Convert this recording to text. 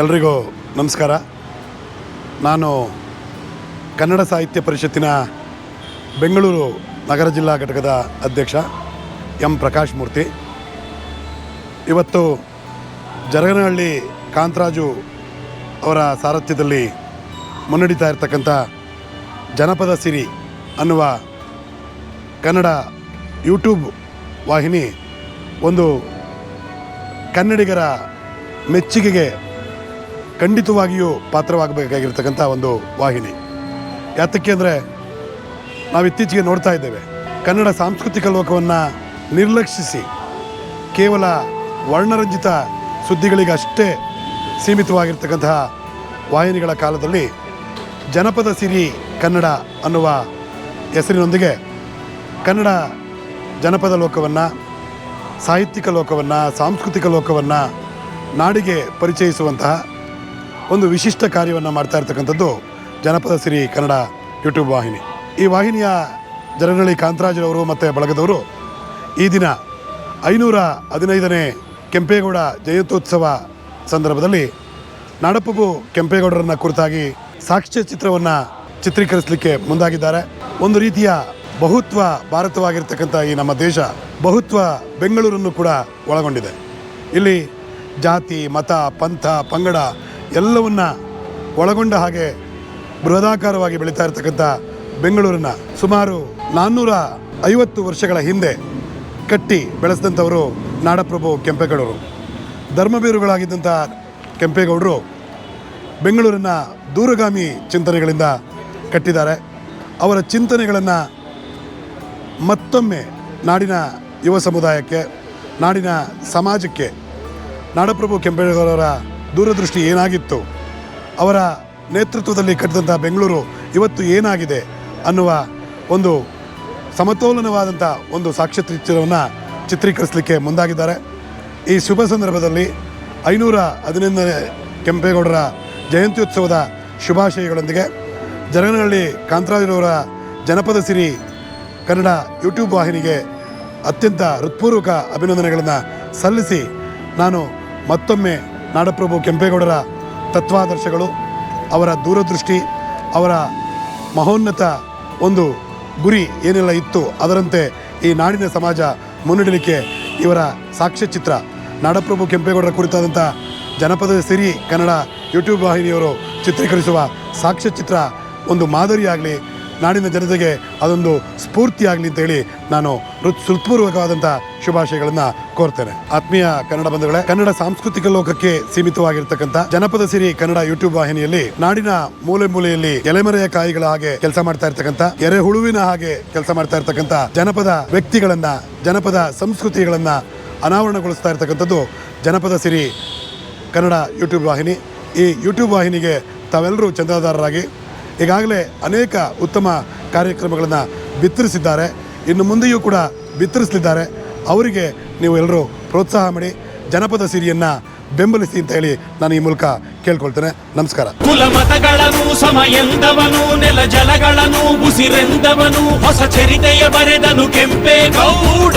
ಎಲ್ರಿಗೂ ನಮಸ್ಕಾರ. ನಾನು ಕನ್ನಡ ಸಾಹಿತ್ಯ ಪರಿಷತ್ತಿನ ಬೆಂಗಳೂರು ನಗರ ಜಿಲ್ಲಾ ಘಟಕದ ಅಧ್ಯಕ್ಷ ಎಂ ಪ್ರಕಾಶ್ ಮೂರ್ತಿ. ಇವತ್ತು ಜರಗನಹಳ್ಳಿ ಕಾಂತರಾಜು ಅವರ ಸಾರಥ್ಯದಲ್ಲಿ ಮುನ್ನಡೀತಾ ಇರತಕ್ಕಂಥ ಜನಪದ ಸಿರಿ ಅನ್ನುವ ಕನ್ನಡ ಯೂಟ್ಯೂಬ್ ವಾಹಿನಿ ಒಂದು ಕನ್ನಡಿಗರ ಮೆಚ್ಚುಗೆಗೆ ಖಂಡಿತವಾಗಿಯೂ ಪಾತ್ರವಾಗಬೇಕಾಗಿರ್ತಕ್ಕಂಥ ಒಂದು ವಾಹಿನಿ. ಯಾತಕ್ಕೆ ಅಂದರೆ ನಾವು ಇತ್ತೀಚೆಗೆ ನೋಡ್ತಾ ಇದ್ದೇವೆ, ಕನ್ನಡ ಸಾಂಸ್ಕೃತಿಕ ಲೋಕವನ್ನು ನಿರ್ಲಕ್ಷಿಸಿ ಕೇವಲ ವರ್ಣರಂಜಿತ ಸುದ್ದಿಗಳಿಗಷ್ಟೇ ಸೀಮಿತವಾಗಿರ್ತಕ್ಕಂತಹ ವಾಹಿನಿಗಳ ಕಾಲದಲ್ಲಿ ಜನಪದ ಸಿರಿ ಕನ್ನಡ ಅನ್ನುವ ಹೆಸರಿನೊಂದಿಗೆ ಕನ್ನಡ ಜನಪದ ಲೋಕವನ್ನು, ಸಾಹಿತ್ಯಿಕ ಲೋಕವನ್ನು, ಸಾಂಸ್ಕೃತಿಕ ಲೋಕವನ್ನು ನಾಡಿಗೆ ಪರಿಚಯಿಸುವಂತಹ ಒಂದು ವಿಶಿಷ್ಟ ಕಾರ್ಯವನ್ನು ಮಾಡ್ತಾ ಇರ್ತಕ್ಕಂಥದ್ದು ಜನಪದ ಸಿರಿ ಕನ್ನಡ ಯೂಟ್ಯೂಬ್ ವಾಹಿನಿ. ಈ ವಾಹಿನಿಯ ಜರನಹಳ್ಳಿ ಕಾಂತರಾಜರವರು ಮತ್ತು ಬಳಗದವರು ಈ ದಿನ ಐನೂರ ಹದಿನೈದನೇ ಕೆಂಪೇಗೌಡ ಜಯಂತ್ಯೋತ್ಸವ ಸಂದರ್ಭದಲ್ಲಿ ನಾಡಪ್ಪು ಕೆಂಪೇಗೌಡರನ್ನ ಕುರಿತಾಗಿ ಸಾಕ್ಷ್ಯ ಚಿತ್ರವನ್ನು ಚಿತ್ರೀಕರಿಸಲಿಕ್ಕೆ ಮುಂದಾಗಿದ್ದಾರೆ. ಒಂದು ರೀತಿಯ ಬಹುತ್ವ ಭಾರತವಾಗಿರ್ತಕ್ಕಂಥ ಈ ನಮ್ಮ ದೇಶ ಬಹುತ್ವ ಬೆಂಗಳೂರನ್ನು ಕೂಡ ಒಳಗೊಂಡಿದೆ. ಇಲ್ಲಿ ಜಾತಿ, ಮತ, ಪಂಥ, ಪಂಗಡ ಎಲ್ಲವನ್ನ ಒಳಗೊಂಡ ಹಾಗೆ ಬೃಹದಾಕಾರವಾಗಿ ಬೆಳೀತಾ ಇರತಕ್ಕಂಥ ಬೆಂಗಳೂರನ್ನ ಸುಮಾರು ನಾನ್ನೂರ ಐವತ್ತು ವರ್ಷಗಳ ಹಿಂದೆ ಕಟ್ಟಿ ಬೆಳೆಸಿದಂಥವರು ನಾಡಪ್ರಭು ಕೆಂಪೇಗೌಡರು. ಧರ್ಮಬೀರುಗಳಾಗಿದ್ದಂಥ ಕೆಂಪೇಗೌಡರು ಬೆಂಗಳೂರಿನ ದೂರಗಾಮಿ ಚಿಂತನೆಗಳಿಂದ ಕಟ್ಟಿದ್ದಾರೆ. ಅವರ ಚಿಂತನೆಗಳನ್ನು ಮತ್ತೊಮ್ಮೆ ನಾಡಿನ ಯುವ ಸಮುದಾಯಕ್ಕೆ, ನಾಡಿನ ಸಮಾಜಕ್ಕೆ, ನಾಡಪ್ರಭು ಕೆಂಪೇಗೌಡರ ದೂರದೃಷ್ಟಿ ಏನಾಗಿತ್ತು? ಅವರ ನೇತೃತ್ವದಲ್ಲಿ ಕಟ್ಟಿದಂಥ ಬೆಂಗಳೂರು ಇವತ್ತು ಏನಾಗಿದೆ ಅನ್ನುವ ಒಂದು ಸಮತೋಲನವಾದಂಥ ಒಂದು ಸಾಕ್ಷ್ಯ ಚಿತ್ರವನ್ನು ಚಿತ್ರೀಕರಿಸಲಿಕ್ಕೆ ಮುಂದಾಗಿದ್ದಾರೆ. ಈ ಶುಭ ಸಂದರ್ಭದಲ್ಲಿ ಐನೂರ ಹದಿನೈದನೇ ಕೆಂಪೇಗೌಡರ ಜಯಂತ್ಯುತ್ಸವದ ಶುಭಾಶಯಗಳೊಂದಿಗೆ ಜರಗನಹಳ್ಳಿ ಕಾಂತರಾಜರವರ ಜನಪದ ಸಿರಿ ಕನ್ನಡ ಯೂಟ್ಯೂಬ್ ವಾಹಿನಿಗೆ ಅತ್ಯಂತ ಹೃತ್ಪೂರ್ವಕ ಅಭಿನಂದನೆಗಳನ್ನು ಸಲ್ಲಿಸಿ ನಾನು ಮತ್ತೊಮ್ಮೆ ನಾಡಪ್ರಭು ಕೆಂಪೇಗೌಡರ ತತ್ವಾದರ್ಶಗಳು, ಅವರ ದೂರದೃಷ್ಟಿ, ಅವರ ಮಹೋನ್ನತ ಒಂದು ಗುರಿ ಏನೆಲ್ಲ ಇತ್ತು ಅದರಂತೆ ಈ ನಾಡಿನ ಸಮಾಜ ಮುನ್ನಡೆಯಲಿಕ್ಕೆ ಇವರ ಸಾಕ್ಷ್ಯಚಿತ್ರ ನಾಡಪ್ರಭು ಕೆಂಪೇಗೌಡರ ಕುರಿತಾದಂಥ ಜನಪದ ಸಿರಿ ಕನ್ನಡ ಯೂಟ್ಯೂಬ್ ವಾಹಿನಿಯವರು ಚಿತ್ರೀಕರಿಸುವ ಸಾಕ್ಷ್ಯಚಿತ್ರ ಒಂದು ಮಾದರಿಯಾಗಲಿ ನಾಡಿನ ಜನತೆಗೆ ಅದೊಂದು ಸ್ಫೂರ್ತಿಯಾಗಲಿ ಅಂತೇಳಿ ನಾನು ಹೃತ್ ಹೃತ್ಪೂರ್ವಕವಾದಂಥ ಶುಭಾಶಯಗಳನ್ನು ಕೋರ್ತೇನೆ. ಆತ್ಮೀಯ ಕನ್ನಡ ಬಂಧುಗಳೇ, ಕನ್ನಡ ಸಾಂಸ್ಕೃತಿಕ ಲೋಕಕ್ಕೆ ಸೀಮಿತವಾಗಿರ್ತಕ್ಕಂಥ ಜನಪದ ಸಿರಿ ಕನ್ನಡ ಯೂಟ್ಯೂಬ್ ವಾಹಿನಿಯಲ್ಲಿ ನಾಡಿನ ಮೂಲೆ ಮೂಲೆಯಲ್ಲಿ ಎಲೆಮರೆಯ ಕಾಯಿಗಳ ಹಾಗೆ ಕೆಲಸ ಮಾಡ್ತಾ ಇರ್ತಕ್ಕಂಥ ಎರೆಹುಳುವಿನ ಹಾಗೆ ಕೆಲಸ ಮಾಡ್ತಾ ಇರ್ತಕ್ಕಂಥ ಜನಪದ ವ್ಯಕ್ತಿಗಳನ್ನ, ಜನಪದ ಸಂಸ್ಕೃತಿಗಳನ್ನ ಅನಾವರಣಗೊಳಿಸ್ತಾ ಇರ್ತಕ್ಕಂಥದ್ದು ಜನಪದ ಸಿರಿ ಕನ್ನಡ ಯೂಟ್ಯೂಬ್ ವಾಹಿನಿ. ಈ ಯೂಟ್ಯೂಬ್ ವಾಹಿನಿಗೆ ತಾವೆಲ್ಲರೂ ಚಂದಾದಾರರಾಗಿ ಈಗಾಗಲೇ ಅನೇಕ ಉತ್ತಮ ಕಾರ್ಯಕ್ರಮಗಳನ್ನು ಬಿತ್ತರಿಸಿದ್ದಾರೆ. ಇನ್ನು ಮುಂದೆಯೂ ಕೂಡ ಬಿತ್ತರಿಸಲಿದ್ದಾರೆ. ಅವರಿಗೆ ನೀವು ಎಲ್ಲರೂ ಪ್ರೋತ್ಸಾಹ ಮಾಡಿ, ಜನಪದ ಸಿರಿಯನ್ನು ಬೆಂಬಲಿಸಿ ಅಂತ ಹೇಳಿ ನಾನು ಈ ಮೂಲಕ ಕೇಳ್ಕೊಳ್ತೇನೆ. ನಮಸ್ಕಾರ. ಕುಲ ಮತಗಳನ್ನು ಸಮ ಎಂದವನು, ನೆಲ ಜಲಗಳನ್ನು ಉಸಿರೆಂದವನು, ಹೊಸ ಚರಿತೆಯ ಬರೆದನು ಕೆಂಪೇಗೌಡ